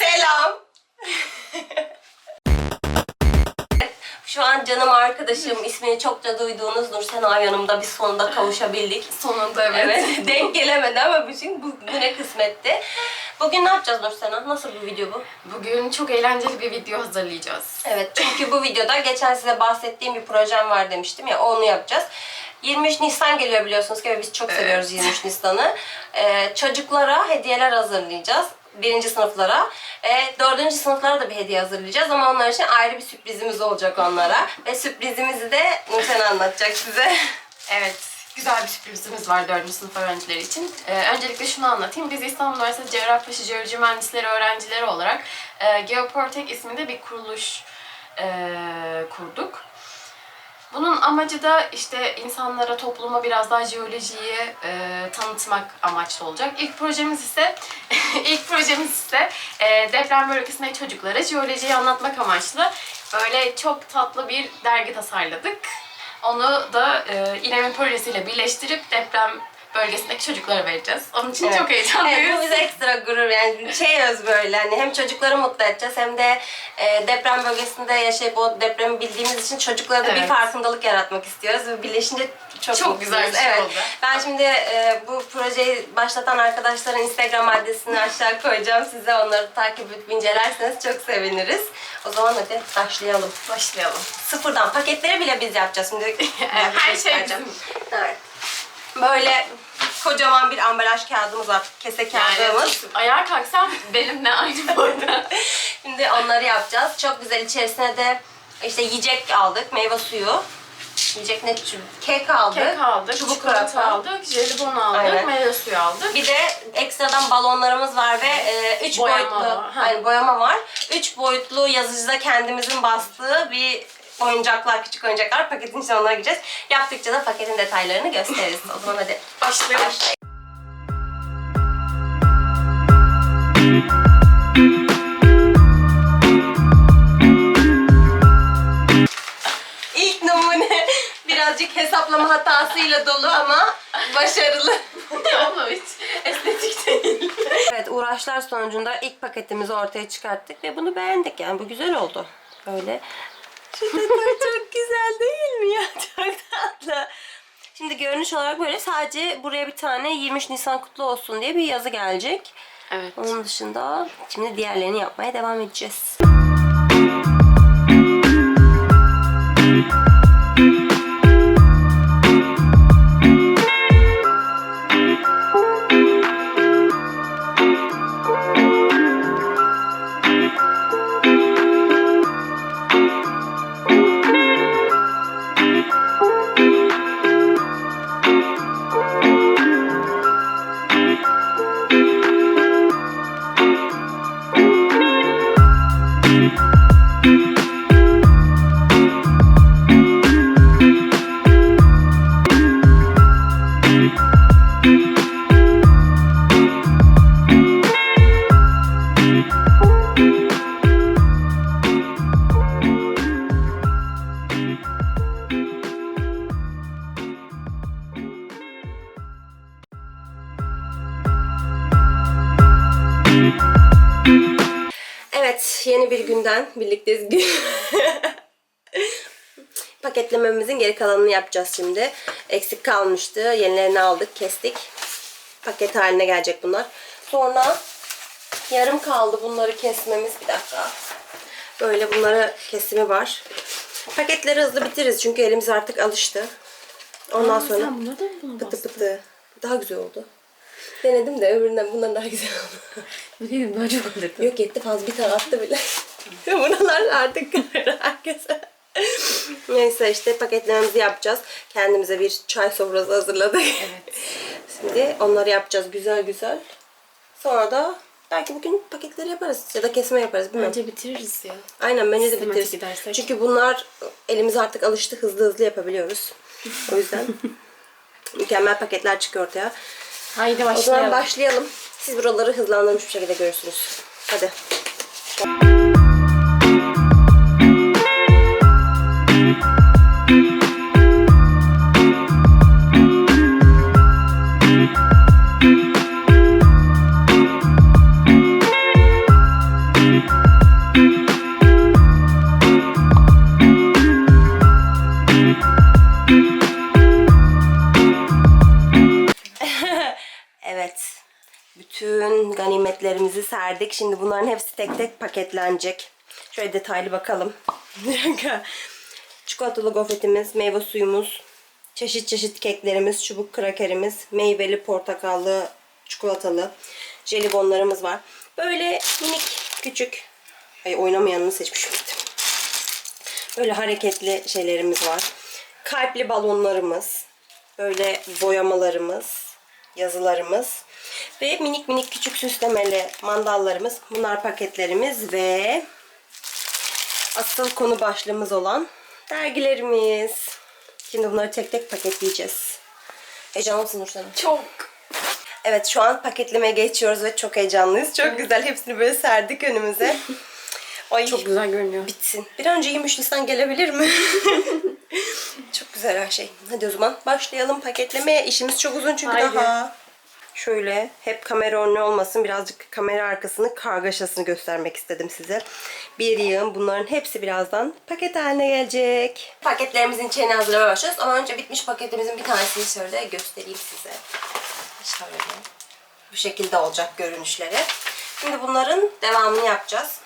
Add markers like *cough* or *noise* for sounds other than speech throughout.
Selam. Şu an canım arkadaşım, ismini çokça duyduğunuz Nursena yanımda biz sonunda kavuşabildik. Sonunda evet. Evet, *laughs* denk gelemedi ama bütün bu, bu ne kısmetti. Bugün ne yapacağız Nursena? Nasıl bir video bu? Bugün çok eğlenceli bir video hazırlayacağız. Evet, çünkü bu videoda geçen size bahsettiğim bir projem var demiştim ya, onu yapacağız. 23 Nisan geliyor biliyorsunuz ki biz çok Evet. seviyoruz 23 Nisan'ı. Ee, çocuklara hediyeler hazırlayacağız. Birinci sınıflara. Ee, dördüncü sınıflara da bir hediye hazırlayacağız ama onlar için ayrı bir sürprizimiz olacak onlara. Ve sürprizimizi de Nurten anlatacak size. *laughs* Evet, güzel bir sürprizimiz var 4. sınıf öğrencileri için. Ee, öncelikle şunu anlatayım. Biz İstanbul Üniversitesi Cerrahpaşa Jeoloji Mühendisleri öğrencileri olarak e, Geoportek isminde bir kuruluş e, kurduk. Bunun amacı da işte insanlara, topluma biraz daha jeolojiyi e, tanıtmak amaçlı olacak. İlk projemiz ise *laughs* ilk projemiz ise e, deprem bölgesindeki çocuklara jeolojiyi anlatmak amaçlı böyle çok tatlı bir dergi tasarladık. Onu da e, İrem'in projesiyle birleştirip deprem bölgesindeki çocuklara vereceğiz. Onun için Evet. çok heyecanlıyız. Evet, bu bize ekstra gurur yani şey öz böyle hani hem çocukları mutlu edeceğiz hem de e, deprem bölgesinde yaşayıp o depremi bildiğimiz için çocuklara da bir Evet. farkındalık yaratmak istiyoruz ve birleşince çok, Çok mutluyuz. güzel bir şey evet. oldu. Ben şimdi e, bu projeyi başlatan arkadaşların Instagram adresini *laughs* aşağı koyacağım size onları takip edip incelerseniz çok seviniriz. O zaman hadi başlayalım. Başlayalım. Sıfırdan paketleri bile biz yapacağız şimdi. *laughs* Her şey bizim. Evet. Böyle kocaman bir ambalaj kağıdımız var. Kese kağıdımız. Yani ayağa kalksam benimle aynı boyda. *laughs* Şimdi onları yapacağız. Çok güzel içerisine de işte yiyecek aldık. Meyve suyu. Yiyecek ne? Kek aldık. Kek aldık, Çubuk çikolata. aldık, jelibon aldık, Aynen. meyve suyu aldık. Bir de ekstradan balonlarımız var ve e, üç Boyama boyutlu var, ha. hani boyama var. Üç boyutlu yazıcıda kendimizin bastığı bir oyuncaklar, küçük oyuncaklar. Paketin içine onlara gireceğiz. Yaptıkça da paketin detaylarını gösteririz. O zaman hadi Başlayalım. başlayalım. İlk numune *laughs* birazcık hesaplama hatasıyla dolu ama başarılı. *laughs* Ama hiç estetik değil. Evet uğraşlar sonucunda ilk paketimizi ortaya çıkarttık ve bunu beğendik yani bu güzel oldu. Öyle. Şu detay çok güzel değil mi ya? *laughs* Çok tatlı. Şimdi görünüş olarak böyle sadece buraya bir tane 23 Nisan kutlu olsun diye bir yazı gelecek. Evet. Onun dışında şimdi diğerlerini yapmaya devam edeceğiz. Günden birlikteyiz. *laughs* Paketlememizin geri kalanını yapacağız şimdi. Eksik kalmıştı. Yenilerini aldık, kestik. Paket haline gelecek bunlar. Sonra yarım kaldı bunları kesmemiz. Bir dakika. Böyle bunlara kesimi var. Paketleri hızlı bitiririz çünkü elimiz artık alıştı. Ondan sonra Sen da mı pıtı pıtı. Daha güzel oldu. Denedim de öbüründen bundan daha güzel oldu. *laughs* Bilmiyorum daha çok *laughs* alırdım. Yok yetti fazla bir tane attı bile. *laughs* Buralar artık herkese. Neyse işte paketlememizi yapacağız. Kendimize bir çay sofrası hazırladık. Evet. *laughs* Şimdi onları yapacağız güzel güzel. Sonra da belki bugün paketleri yaparız ya da kesme yaparız bilmiyorum. Bence bitiririz ya. Aynen bence de Sistematik bitiririz. gidersek. Çünkü bunlar elimiz artık alıştı hızlı hızlı yapabiliyoruz. O yüzden *laughs* mükemmel paketler çıkıyor ortaya. Haydi O başlayalım. zaman başlayalım. Siz buraları hızlandırmış bir şekilde görürsünüz. Hadi. Verdik. Şimdi bunların hepsi tek tek paketlenecek. Şöyle detaylı bakalım. *laughs* Çikolatalı gofretimiz, meyve suyumuz, çeşit çeşit keklerimiz, çubuk krakerimiz, meyveli, portakallı, çikolatalı jelibonlarımız var. Böyle minik, küçük, ay oynamayanını seçmişim. Böyle hareketli şeylerimiz var. Kalpli balonlarımız, böyle boyamalarımız, yazılarımız ve minik minik küçük süslemeli mandallarımız. Bunlar paketlerimiz ve asıl konu başlığımız olan dergilerimiz. Şimdi bunları tek tek paketleyeceğiz. Heyecanlı mısın Nursana? Çok. Evet şu an paketlemeye geçiyoruz ve çok heyecanlıyız. Çok güzel hepsini böyle serdik önümüze. *laughs* Ay Çok güzel görünüyor. bitsin. Bir önce 23 Nisan gelebilir mi? *laughs* çok güzel her şey. Hadi o zaman başlayalım paketlemeye. İşimiz çok uzun çünkü Haydi. daha. Şöyle hep kamera önlü olmasın. Birazcık kamera arkasını kargaşasını göstermek istedim size. Bir yığın bunların hepsi birazdan paket haline gelecek. Paketlerimizin içine hazırlamaya başlıyoruz. Ama önce bitmiş paketimizin bir tanesini şöyle göstereyim size. Şöyle. Bu şekilde olacak görünüşleri. Şimdi bunların devamını yapacağız.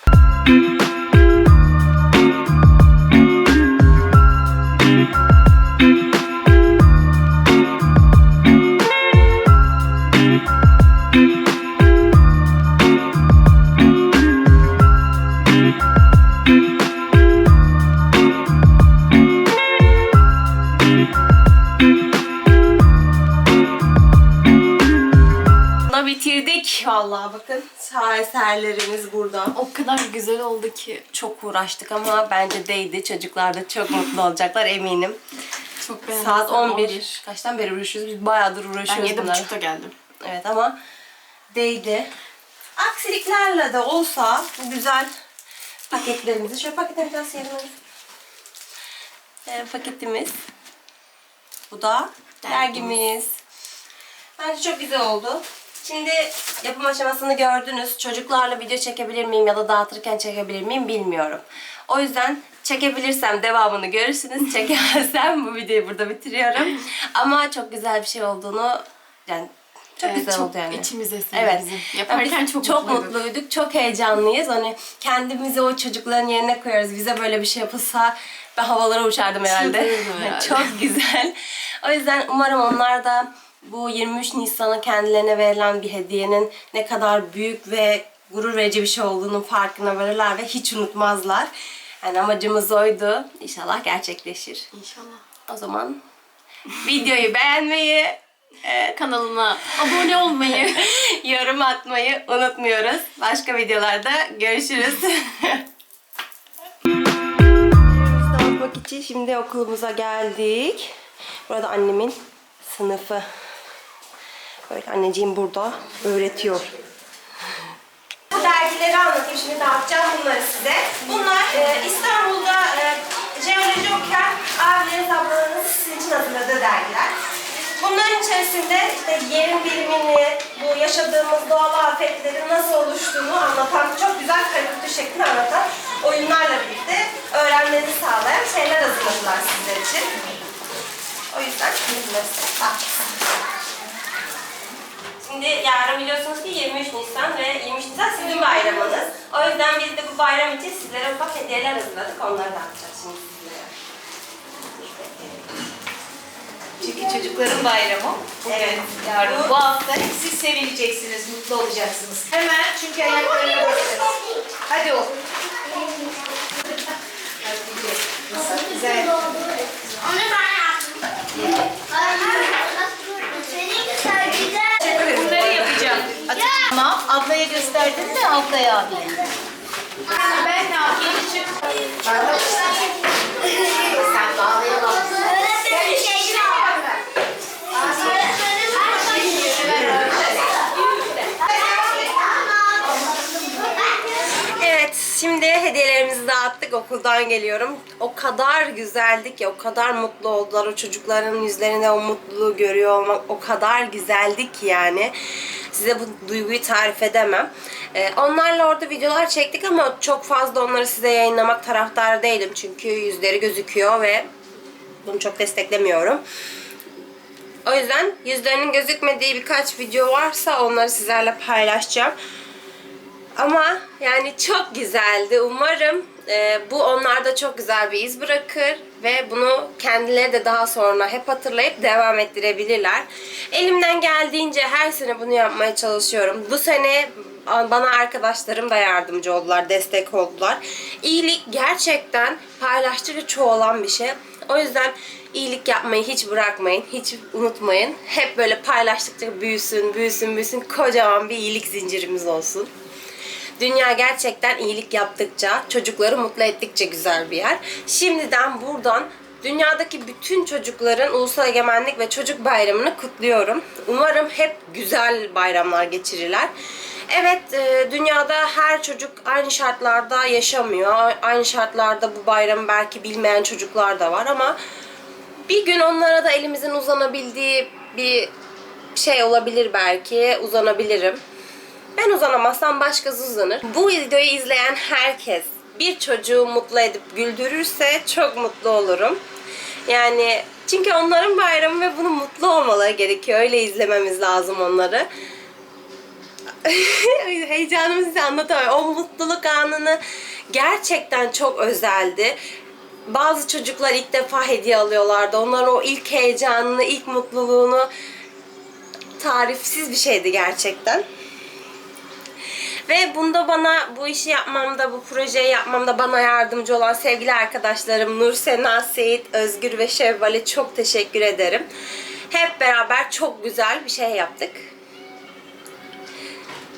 Bitirdik. Vallahi bakın şaheserlerimiz burada. O kadar güzel oldu ki. Çok uğraştık ama bence değdi. Çocuklar da çok mutlu olacaklar eminim. Çok beğendim. Saat 11. Kaçtan beri uğraşıyoruz? Biz bayağıdır Ben uğraşıyoruz bunlarla. buçukta geldim. Evet ama değdi. Aksiliklerle de olsa güzel paketlerimizi şöyle paketlerimizi biraz sıyırmalıyız. Ee, paketimiz. Bu da dergimiz. Bence çok güzel oldu. Şimdi yapım aşamasını gördünüz. Çocuklarla video çekebilir miyim ya da dağıtırken çekebilir miyim bilmiyorum. O yüzden çekebilirsem devamını görürsünüz. *laughs* Çekemezsem bu videoyu burada bitiriyorum. Ama çok güzel bir şey olduğunu yani çok Evet, güzel çok oldu yani. içimize sindi Evet. bizim. Yani Yaparken biz çok çok mutluyduk. mutluyduk, çok heyecanlıyız. Hani kendimizi o çocukların yerine koyuyoruz. Bize böyle bir şey yapılsa ben havalara uçardım herhalde. *laughs* çok güzel. O yüzden umarım onlar da bu 23 Nisan'a kendilerine verilen bir hediyenin ne kadar büyük ve gurur verici bir şey olduğunun farkına varırlar ve hiç unutmazlar. Yani amacımız oydu. İnşallah gerçekleşir. İnşallah. O zaman videoyu beğenmeyi, Kanalıma abone olmayı. *laughs* yorum atmayı unutmuyoruz. Başka videolarda görüşürüz. İçin şimdi okulumuza geldik. Burada annemin sınıfı. Böyle anneciğim burada öğretiyor. Bu dergileri anlatayım. Şimdi dağıtacağım bunları size. Bunlar e, İstanbul'da e, jeoloji okuyan abilerin ablalarının sizin için hazırladığı dergiler. Bunların içerisinde işte yerin bilimini, bu yaşadığımız doğal afetlerin nasıl oluştuğunu anlatan, çok güzel karikatür şeklinde anlatan oyunlarla birlikte öğrenmenizi sağlayan şeyler hazırladılar sizler için. O yüzden bunları size. Şimdi yarın biliyorsunuz ki 23 Nisan ve 23 Nisan sizin bayramınız. O yüzden biz de bu bayram için sizlere ufak hediyeler hazırladık. Onları dağıtacağız şimdi sizlere. Çünkü çocukların bayramı. Evet. Yarın bu hafta hep siz sevineceksiniz, mutlu olacaksınız. Hemen çünkü ayaklarını basarız. Hadi o. Nasıl güzel. Onu ben yaptım. Senin güzel güzel. Bunları yapacağım. Atın. Tamam. Ablaya gösterdin mi? Ablaya abine. Ben ne yapayım? Sen şey şeyi Evet, şimdi hediyelerimizi dağıttık. Okuldan geliyorum. O kadar güzeldi ki, o kadar mutlu oldular. O çocukların yüzlerinde o mutluluğu görüyor olmak o kadar güzeldi ki yani. Size bu duyguyu tarif edemem. Ee, onlarla orada videolar çektik ama çok fazla onları size yayınlamak taraftarı değilim. Çünkü yüzleri gözüküyor ve bunu çok desteklemiyorum. O yüzden yüzlerinin gözükmediği birkaç video varsa onları sizlerle paylaşacağım. Ama yani çok güzeldi. Umarım e, bu onlarda çok güzel bir iz bırakır ve bunu kendileri de daha sonra hep hatırlayıp devam ettirebilirler. Elimden geldiğince her sene bunu yapmaya çalışıyorum. Bu sene bana arkadaşlarım da yardımcı oldular, destek oldular. İyilik gerçekten paylaştıkça çoğalan bir şey. O yüzden iyilik yapmayı hiç bırakmayın, hiç unutmayın. Hep böyle paylaştıkça büyüsün, büyüsün, büyüsün. Kocaman bir iyilik zincirimiz olsun. Dünya gerçekten iyilik yaptıkça, çocukları mutlu ettikçe güzel bir yer. Şimdiden buradan dünyadaki bütün çocukların Ulusal Egemenlik ve Çocuk Bayramı'nı kutluyorum. Umarım hep güzel bayramlar geçirirler. Evet, e, dünyada her çocuk aynı şartlarda yaşamıyor. Aynı şartlarda bu bayramı belki bilmeyen çocuklar da var ama bir gün onlara da elimizin uzanabildiği bir şey olabilir belki. Uzanabilirim. Ben uzanamazsam başkası uzanır. Bu videoyu izleyen herkes bir çocuğu mutlu edip güldürürse çok mutlu olurum. Yani çünkü onların bayramı ve bunu mutlu olmaları gerekiyor. Öyle izlememiz lazım onları. *laughs* Heyecanımı size anlatamam. O mutluluk anını gerçekten çok özeldi. Bazı çocuklar ilk defa hediye alıyorlardı. Onların o ilk heyecanını, ilk mutluluğunu tarifsiz bir şeydi gerçekten. Ve bunda bana bu işi yapmamda, bu projeyi yapmamda bana yardımcı olan sevgili arkadaşlarım Nur Sena, Seyit, Özgür ve Şevval'e çok teşekkür ederim. Hep beraber çok güzel bir şey yaptık.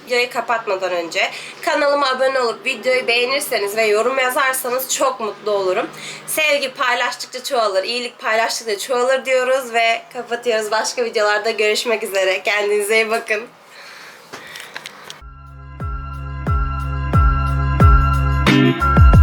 Videoyu kapatmadan önce kanalıma abone olup videoyu beğenirseniz ve yorum yazarsanız çok mutlu olurum. Sevgi paylaştıkça çoğalır, iyilik paylaştıkça çoğalır diyoruz ve kapatıyoruz. Başka videolarda görüşmek üzere. Kendinize iyi bakın.